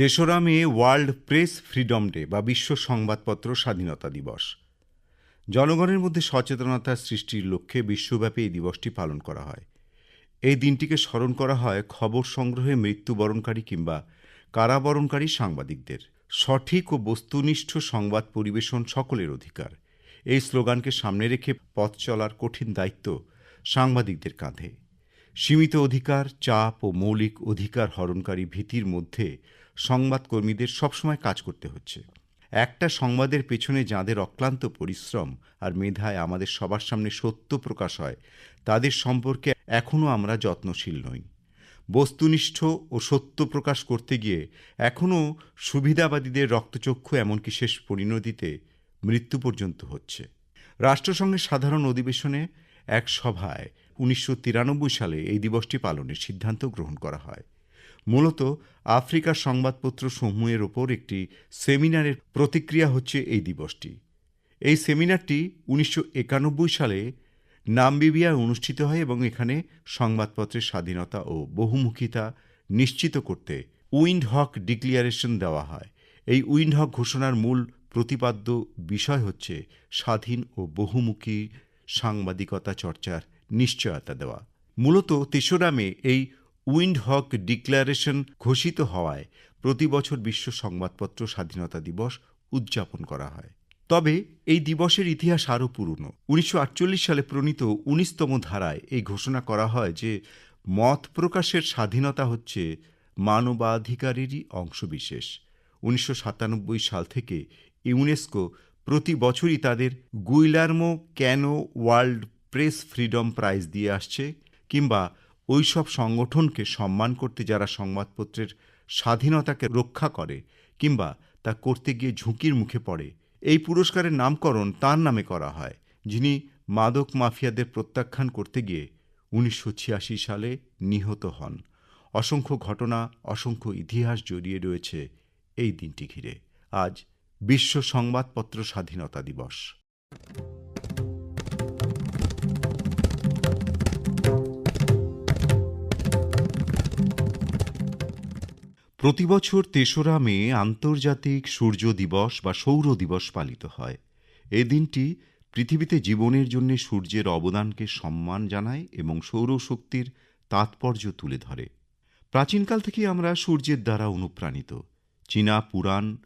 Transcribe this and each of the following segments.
তেসরা May world press freedom day বা বিশ্ব সংবাদপত্র স্বাধীনতা দিবস। জনগণের মধ্যে সচেতনতা সৃষ্টির লক্ষ্যে বিশ্বব্যাপী এই দিবসটি পালন করা হয়। এই দিনটিকে স্মরণ করা হয় খবর সংগ্রহে মৃত্যুবরণকারী কিংবা কারাবরণকারী সাংবাদিকদের। সঠিক ও বস্তুনিষ্ঠ সংবাদ পরিবেশন সকলের অধিকার। এই স্লোগানকে সামনে রেখে পথ চলার কঠিন দায়িত্ব সাংবাদিকদের কাঁধে। সীমিত অধিকার, চাপ ও মৌলিক অধিকার হরণকারী ভীতির মধ্যে সংবাদকর্মীদের সবসময় কাজ করতে হচ্ছে। একটা সংবাদের পেছনে যাঁদের অক্লান্ত পরিশ্রম আর মেধায় আমাদের সবার সামনে সত্য প্রকাশ হয়, তাদের সম্পর্কে এখনও আমরা যত্নশীল নই। বস্তুনিষ্ঠ ও সত্য প্রকাশ করতে গিয়ে এখনও সুবিধাবাদীদের রক্তচক্ষু এমনকি শেষ পরিণতিতে মৃত্যু পর্যন্ত হচ্ছে। রাষ্ট্রসংঘের সাধারণ অধিবেশনে এক সভায় উনিশশো তিরানব্বই সালে এই দিবসটি পালনের সিদ্ধান্ত গ্রহণ করা হয়। মূলত আফ্রিকার সংবাদপত্র সমূহের ওপর একটি সেমিনারের প্রতিক্রিয়া হচ্ছে এই দিবসটি। এই সেমিনারটি উনিশশো একানব্বই সালে নামবিবিয়ায় অনুষ্ঠিত হয় এবং এখানে সংবাদপত্রের স্বাধীনতা ও বহুমুখিতা নিশ্চিত করতে উইন্ডহক ডিক্লিয়ারেশন দেওয়া হয়। এই উইন্ডহক ঘোষণার মূল প্রতিপাদ্য বিষয় হচ্ছে স্বাধীন ও বহুমুখী সাংবাদিকতা চর্চার নিশ্চয়তা দেওয়া। মূলত তেসরা মে এই উইন্ডহক ডিক্লারেশন ঘোষিত হওয়ায় প্রতি বছর বিশ্ব সংবাদপত্র স্বাধীনতা দিবস উদযাপন করা হয়। তবে এই দিবসের ইতিহাস আরও পুরনো। উনিশশো আটচল্লিশ সালে প্রণীত উনিশতম ধারায় এই ঘোষণা করা হয় যে মত প্রকাশের স্বাধীনতা হচ্ছে মানবাধিকারেরই অংশবিশেষ। উনিশশো সাতানব্বই সাল থেকে ইউনেস্কো প্রতি বছরই তাদের Guillermo Cano world press freedom prize দিয়ে আসছে কিংবা ওই সব সংগঠনকে সম্মান করতে যারা সংবাদপত্রের স্বাধীনতাকে রক্ষা করে কিংবা তা করতে গিয়ে ঝুঁকির মুখে পড়ে, এই পুরস্কারের নামকরণ তার নামে করা হয়, যিনি মাদক মাফিয়াদের প্রত্যাখ্যান করতে গিয়ে উনিশশো ছিয়াশি সালে নিহত হন। অসংখ্য ঘটনা, অসংখ্য ইতিহাস জড়িয়ে রয়েছে এই দিনটি ঘিরে। আজ বিশ্ব সংবাদপত্র স্বাধীনতা দিবস। প্রতি বছর তেসরা মে আন্তর্জাতিক সূর্য দিবস বা সৌর দিবস পালিত হয়। এ দিনটি পৃথিবীতে জীবনের জন্য সূর্যের অবদানকে সম্মান জানায় এবং সৌরশক্তির তাৎপর্য তুলে ধরে। প্রাচীনকাল থেকে আমরা সূর্যের দ্বারা অনুপ্রাণিত। চীনা পুরাণ,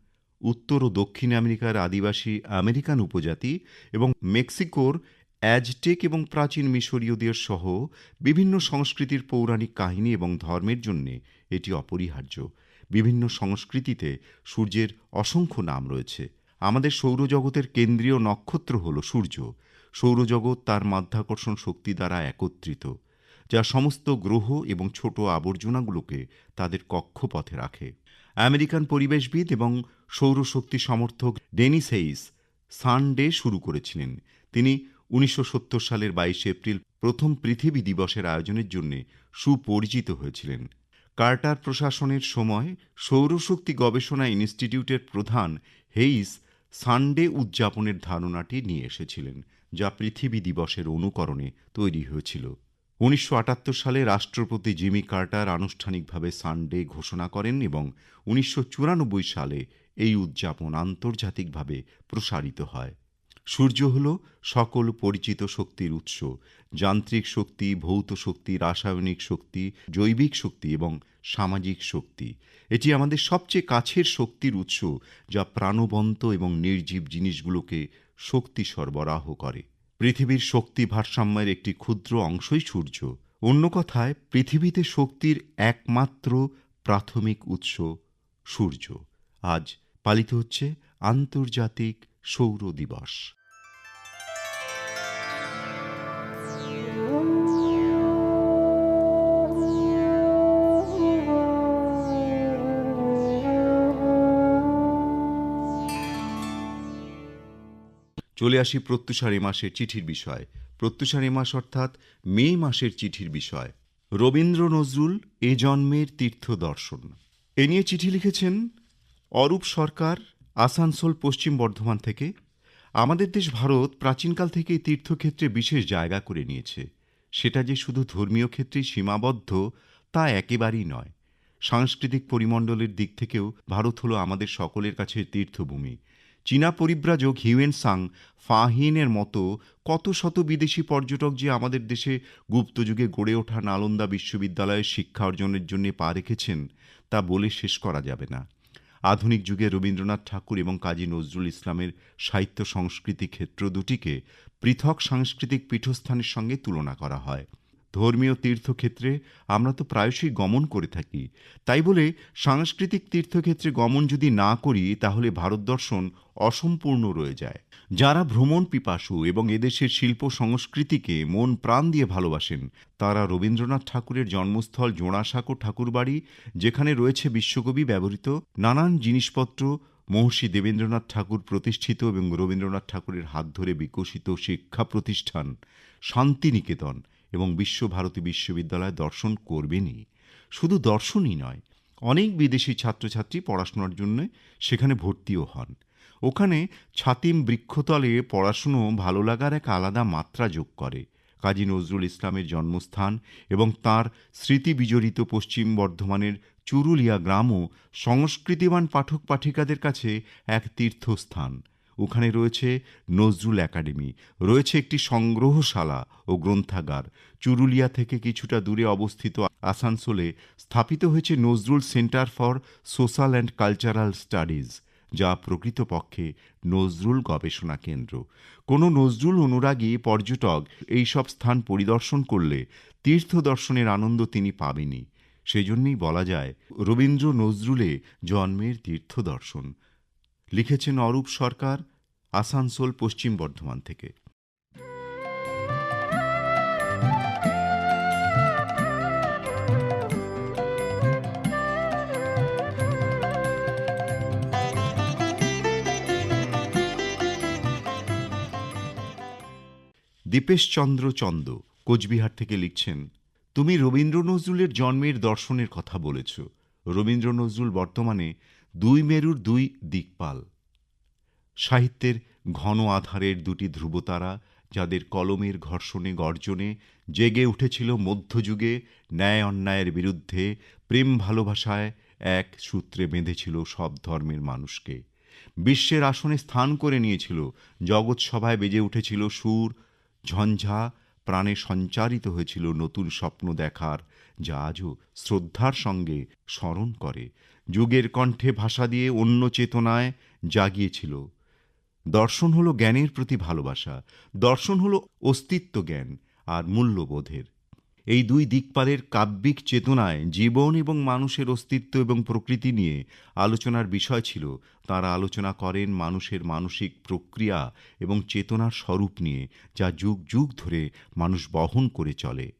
উত্তর ও দক্ষিণ আমেরিকার আদিবাসী আমেরিকান উপজাতি এবং মেক্সিকোর অ্যাজটেক এবং প্রাচীন মিশরীয়দের সহ বিভিন্ন সংস্কৃতির পৌরাণিক কাহিনী এবং ধর্মের জন্যে এটি অপরিহার্য। বিভিন্ন সংস্কৃতিতে সূর্যের অসংখ্য নাম রয়েছে। আমাদের সৌরজগতের কেন্দ্রীয় নক্ষত্র হল সূর্য। সৌরজগৎ তার মাধ্যাকর্ষণ শক্তি দ্বারা একত্রিত, যা সমস্ত গ্রহ এবং ছোট আবর্জনাগুলোকে তাদের কক্ষপথে রাখে। আমেরিকান পরিবেশবিদ এবং সৌরশক্তি সমর্থক ডেনিস হেইস সানডে শুরু করেছিলেন। তিনি উনিশশো সত্তর সালের বাইশে এপ্রিল প্রথম পৃথিবী দিবসের আয়োজনের জন্য সুপরিচিত হয়েছিলেন। কার্টার প্রশাসনের সময় সৌরশক্তি গবেষণা ইনস্টিটিউটের প্রধান হেইস সানডে উদযাপনের ধারণাটি নিয়ে এসেছিলেন, যা পৃথিবী দিবসের অনুকরণে তৈরি হয়েছিল। উনিশশো আটাত্তর সালে রাষ্ট্রপতি জিমি কার্টার আনুষ্ঠানিকভাবে সানডে ঘোষণা করেন এবং উনিশশো চুরানব্বই সালে এই উদযাপন আন্তর্জাতিকভাবে প্রসারিত হয়। সূর্য হল সকল পরিচিত শক্তির উৎস, যান্ত্রিক শক্তি, ভৌত শক্তি, রাসায়নিক শক্তি, জৈবিক শক্তি এবং সামাজিক শক্তি। এটি আমাদের সবচেয়ে কাছের শক্তির উৎস যা প্রাণবন্ত এবং নির্জীব জিনিসগুলোকে শক্তি সরবরাহ করে। পৃথিবীর শক্তি ভারসাম্যের একটি ক্ষুদ্র অংশই সূর্য। অন্য কথায়, পৃথিবীতে শক্তির একমাত্র প্রাথমিক উৎস সূর্য। আজ পালিত হচ্ছে আন্তর্জাতিক সৌর দিবস। চলে আসি প্রত্যুষার মাসের চিঠির বিষয়। প্রত্যুষার মাস অর্থাৎ মে মাসের চিঠির বিষয়। রবীন্দ্র নজরুল এ জন্মের তীর্থ দর্শন এ নিয়ে চিঠি লিখেছেন অরূপ সরকার আসানসোল পশ্চিম বর্ধমান থেকে আমাদের দেশ ভারত প্রাচীনকাল থেকেই তীর্থক্ষেত্রে বিশেষ জায়গা করে নিয়েছে। সেটা যে শুধু ধর্মীয় ক্ষেত্রেই সীমাবদ্ধ, তা একেবারেই নয়। সাংস্কৃতিক পরিমণ্ডলের দিক থেকেও ভারত হলো আমাদের সকলের কাছে তীর্থভূমি। চীনা পরিব্রাজক হিউয়েন সাং ফাহিনের মতো কত শত বিদেশি পর্যটক যে আমাদের দেশে গুপ্তযুগে গড়ে ওঠা নালন্দা বিশ্ববিদ্যালয়ে শিক্ষা অর্জনের জন্য পা রেখেছেন, তা বলে শেষ করা যাবে না। আধুনিক যুগে রবীন্দ্রনাথ ঠাকুর এবং কাজী নজরুল ইসলামের সাহিত্য সংস্কৃতি ক্ষেত্র দুটিকে পৃথক সাংস্কৃতিক পীঠস্থানের সঙ্গে তুলনা করা হয়। ধর্মীয় তীর্থক্ষেত্রে আমরা তো প্রায়শই গমন করে থাকি। তাই বলে সাংস্কৃতিক তীর্থক্ষেত্রে গমন যদি না করি, তাহলে ভারত দর্শন অসম্পূর্ণ রয়ে যায়। যারা ভ্রমণ পিপাসু এবং এদেশের শিল্প সংস্কৃতিকে মন প্রাণ দিয়ে ভালোবাসেন, তারা রবীন্দ্রনাথ ঠাকুরের জন্মস্থল জোড়াসাঁকো ঠাকুরবাড়ি, যেখানে রয়েছে বিশ্বকবি ব্যবহৃত নানান জিনিসপত্র, মহর্ষি দেবেন্দ্রনাথ ঠাকুর প্রতিষ্ঠিত এবং রবীন্দ্রনাথ ঠাকুরের হাত ধরে বিকশিত শিক্ষা প্রতিষ্ঠান শান্তিনিকেতন। এবং বিশ্বভারতী বিশ্ববিদ্যালয় দর্শন করবেনই। শুধু দর্শনই নয়, অনেক বিদেশি ছাত্রছাত্রী পড়াশোনার জন্য সেখানে ভর্তিও হন। ওখানে ছাতিম বৃক্ষতলে পড়াশুনো ভালো লাগার এক আলাদা মাত্রা যোগ করে। কাজী নজরুল ইসলামের জন্মস্থান এবং তার স্মৃতি বিজড়িত পশ্চিম বর্ধমানের চুরুলিয়া গ্রামও সংস্কৃতিবান পাঠক পাঠিকাদের কাছে এক তীর্থস্থান। ওখানে রয়েছে নজরুল একাডেমি, রয়েছে একটি সংগ্রহশালা ও গ্রন্থাগার। চুরুলিয়া থেকে কিছুটা দূরে অবস্থিত আসানসোলে স্থাপিত হয়েছে Nazrul centre for social and cultural studies, যা প্রকৃতপক্ষে নজরুল গবেষণা কেন্দ্র। কোনো নজরুল অনুরাগী পর্যটক এই সব স্থান পরিদর্শন করলে তীর্থ দর্শনের আনন্দ তিনি পাবেনই। সেজন্যই বলা যায়, রবীন্দ্র নজরুলে জন্মের তীর্থ দর্শন লিখেছেন অরূপ সরকার, আসানসোল, পশ্চিম বর্ধমান থেকে। দীপেশ চন্দ্র চন্দ, কোচবিহার থেকে লিখছেন, তুমি রবীন্দ্র নজরুলের জন্মের দর্শনের কথা বলেছ। রবীন্দ্র নজরুল বর্তমানে দুই মেরুর দুই দিকপাল। সাহিত্যের ঘন আধারের দুটি ধ্রুবতারা, যাদের কলমের ঘর্ষণে গর্জনে জেগে উঠেছিল মধ্যযুগে ন্যায় অন্যায়ের বিরুদ্ধে, প্রেম ভালোবাসায় এক সূত্রে বেঁধেছিল সব ধর্মের মানুষকে। বিশ্বের আসনে স্থান করে নিয়েছিল, জগৎসভায় বেজে উঠেছিল সুর, ঝঞ্ঝা প্রাণে সঞ্চারিত হয়েছিল নতুন স্বপ্ন দেখার, যা আজও শ্রদ্ধার সঙ্গে স্মরণ করে। যুগের কণ্ঠে ভাষা দিয়ে অন্য চেতনায় জাগিয়েছিল। দর্শন হলো জ্ঞানের প্রতি ভালোবাসা। দর্শন হলো অস্তিত্ব জ্ঞান আর মূল্যবোধের। এই দুই দিকপালের কাব্যিক চেতনায় জীবন এবং মানুষের অস্তিত্ব এবং প্রকৃতি নিয়ে আলোচনার বিষয় ছিল। তারা আলোচনা করেন মানুষের মানসিক প্রক্রিয়া এবং চেতনার স্বরূপ নিয়ে, যা যুগ যুগ ধরে মানুষ বহন করে চলে।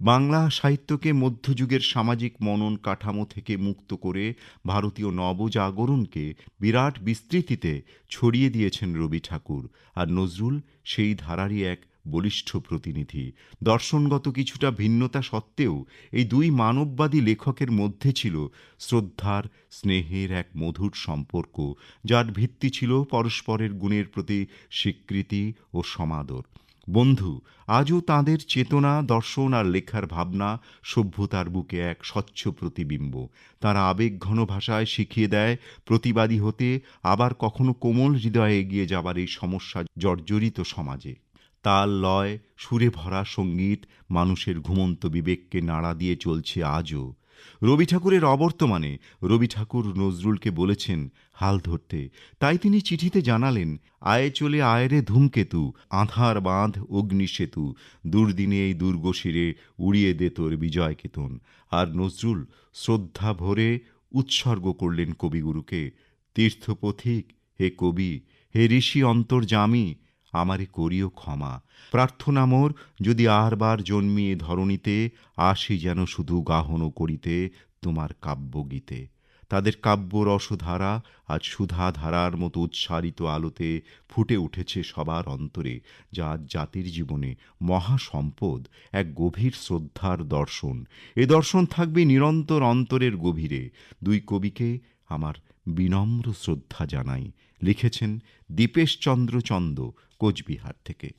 বাংলা সাহিত্যকে মধ্যযুগের সামাজিক মনন কাঠামো থেকে মুক্ত করে ভারতীয় নবজাগরণকে বিরাট বিস্তৃতিতে ছড়িয়ে দিয়েছেন রবি ঠাকুর। আর নজরুল সেই ধারারই এক বলিষ্ঠ প্রতিনিধি। দর্শনগত কিছুটা ভিন্নতা সত্ত্বেও এই দুই মানববাদী লেখকের মধ্যে ছিল শ্রদ্ধার, স্নেহের এক মধুর সম্পর্ক, যার ভিত্তি ছিল পরস্পরের গুণের প্রতি স্বীকৃতি ও সমাদর। বন্ধু, আজও তাঁদের চেতনা, দর্শন আর লেখার ভাবনা সভ্যতার বুকে এক স্বচ্ছ প্রতিবিম্ব। তারা আবেগঘন ভাষায় শিখিয়ে দেয়, প্রতিবাদী হতে আবার কখনো কোমল হৃদয়ে এগিয়ে যাবার এই সমস্যা জর্জরিত সমাজে। তাল লয়, সুরে ভরা সংগীত, মানুষের ঘুমন্ত বিবেককে নাড়া দিয়ে চলছে আজও। রবি ঠাকুরের অবর্তমানে রবি ঠাকুর নজরুলকে বলেছেন, হাল ধরতে। তাই তিনি চিঠিতে জানালেন, আয়ে চলে আয়রে ধূমকেতু, আধার বাঁধ অগ্নিসেতু, দুর্দিনে এই দুর্গ শিরে উড়িয়ে দে তোর বিজয় কেতন আর নজরুল শ্রদ্ধা ভরে উৎসর্গ করলেন কবিগুরুকে, তীর্থপথিক, হে কবি, হে ঋষি অন্তর্জামী আমারে করিও ক্ষমা। প্রার্থনা মোর, যদি আরবার জন্মিয়ে ধরণীতে, আসি যেন শুধু গাহন করিতে তোমার কাব্যগীতে তাদের কাব্য রসধারা আজ সুধা ধারার মতো উচ্চারিত আলোতে ফুটে উঠেছে সবার অন্তরে, যা আজ জাতির জীবনে মহা সম্পদ, এক গভীর শ্রদ্ধার দর্শন। এ দর্শন থাকবে নিরন্তর অন্তরের গভীরে। দুই কবিকে আমার বিনম্র শ্রদ্ধা জানাই, লিখেছেন দীপেশ চন্দ্র চন্দ, কোচবিহার থেকে।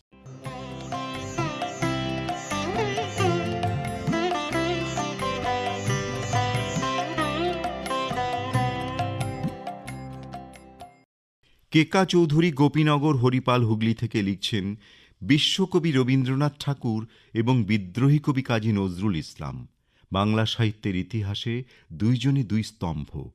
কেকা চৌধুরী গোপীনগর, হরিপাল, হুগলি থেকে লিখছেন, বিশ্বকবি রবীন্দ্রনাথ ঠাকুর এবং বিদ্রোহী কবি কাজী নজরুল ইসলাম। বাংলা সাহিত্যের ইতিহাসে দুইজনে দুই স্তম্ভ।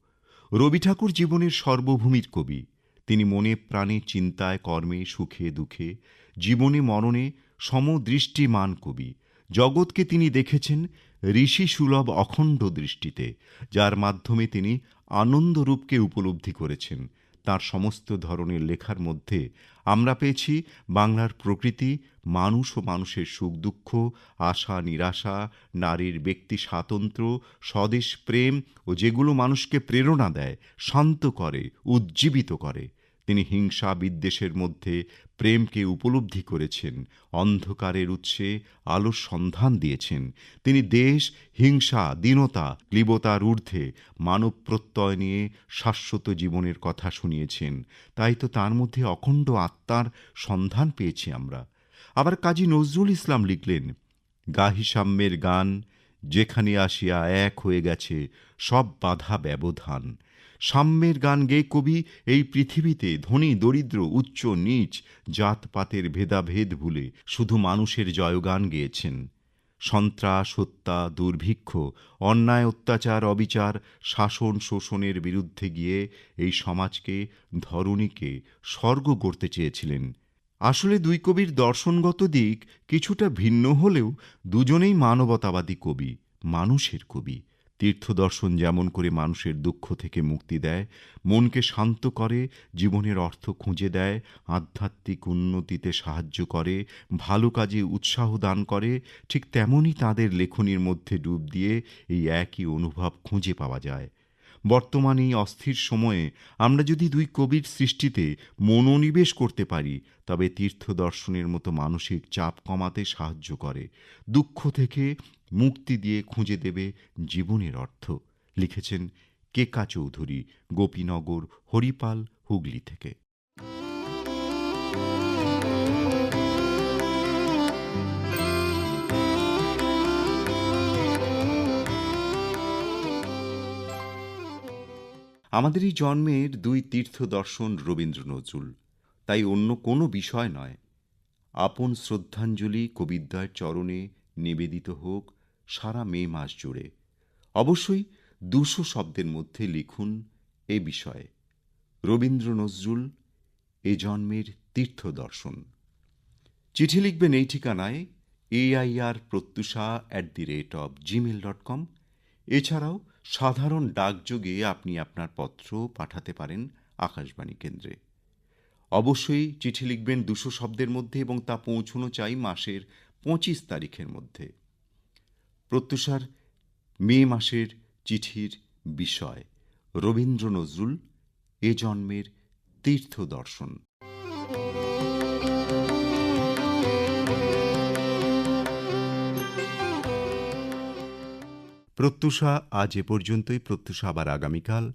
রবি ঠাকুর জীবনের সর্বভূমির কবি। তিনি মনে প্রাণে চিন্তায়, কর্মে সুখে দুঃখে, জীবনে মরণে সমদৃষ্টিমান কবি। জগৎকে তিনি দেখেছেন ঋষি সুলভ অখণ্ড দৃষ্টিতে, যার মাধ্যমে তিনি আনন্দরূপকে উপলব্ধি করেছেন। তার সমস্ত ধরনের লেখার মধ্যে আমরা পেয়েছি বাংলার প্রকৃতি, মানুষ ও মানুষের সুখ দুঃখ, আশা, নিরাশা, নারীর ব্যক্তি স্বাতন্ত্র, স্বদেশ প্রেম ও যেগুলো মানুষকে প্রেরণা দেয়, শান্ত করে, উজ্জীবিত করে। তিনি হিংসা বিদ্বেষের মধ্যে প্রেমকে উপলব্ধি করেছেন, অন্ধকারের উৎসে আলোর সন্ধান দিয়েছেন। তিনি দেশ, হিংসা, দীনতা, ক্লীবতার ঊর্ধ্বে মানব প্রত্যয় নিয়ে শাশ্বত জীবনের কথা শুনিয়েছেন। তাই তো তার মধ্যে অখণ্ড আত্মার সন্ধান পেয়েছি আমরা। আবার কাজী নজরুল ইসলাম লিখলেন গাহি সাম্যের গান যেখানে আসিয়া এক হয়ে গেছে, সব বাধা ব্যবধান। সাম্যের গান গেয়ে কবি, এই পৃথিবীতে ধনী, দরিদ্র, উচ্চ, নীচ, জাতপাতের ভেদাভেদ ভুলে শুধু মানুষের জয়গান গেয়েছেন। সন্ত্রাস, হত্যা, দুর্ভিক্ষ, অন্যায়, অত্যাচার, অবিচার, শাসন, শোষণের বিরুদ্ধে গিয়ে এই সমাজকে, ধরণীকে স্বর্গ গড়তে চেয়েছিলেন। আসলে দুই কবির দর্শনগত দিক কিছুটা ভিন্ন হলেও দুজনেই মানবতাবাদী কবি, মানুষের কবি। তীর্থদর্শন যেমন করে মানুষের দুঃখ থেকে মুক্তি দেয়, মনকে শান্ত করে, জীবনের অর্থ খুঁজে দেয়, আধ্যাত্মিক উন্নতিতে সাহায্য করে, ভালো কাজে উৎসাহ দান করে, ঠিক তেমনই তাদের লেখনীর মধ্যে ডুব দিয়ে এই একই অনুভব খুঁজে পাওয়া যায়। বর্তমান এই অস্থির সময়ে আমরা যদি দুই কবির সৃষ্টিতে মনোনিবেশ করতে পারি, তবে তীর্থ দর্শনের মতো মানসিক চাপ কমাতে সাহায্য করে। দুঃখ থেকে মুক্তি দিয়ে খুঁজে দেবে জীবনের অর্থ। লিখেছেন কেকা চৌধুরী, গোপীনগর, হরিপাল, হুগলি থেকে। আমাদের এই জন্মের দুই তীর্থ দর্শন রবীন্দ্র নজরুল। তাই অন্য কোনো বিষয় নয়। আপন শ্রদ্ধাঞ্জলি কবিদ্বয়ের চরণে নিবেদিত হোক সারা মে মাস জুড়ে। অবশ্যই দুশো শব্দের মধ্যে লিখুন এ বিষয়ে। রবীন্দ্র নজরুল, এ জন্মের তীর্থ দর্শন চিঠি লিখবেন এই ঠিকানায় AIR Pratyusha at the rate of Gmail dot com এছাড়াও সাধারণ ডাকযোগে আপনি আপনার পত্র পাঠাতে পারেন আকাশবাণী কেন্দ্রে। অবশ্যই চিঠি লিখবেন দুশো শব্দের মধ্যে এবং তা পৌঁছনো চাই মাসের পঁচিশ তারিখের মধ্যে। প্রত্যুষার মে মাসের চিঠির বিষয়। রবীন্দ্র নজরুল, এ জন্মের তীর্থ দর্শন। প্রত্যুষা আজ এ পর্যন্তই। প্রত্যুষা আবার আগামীকাল।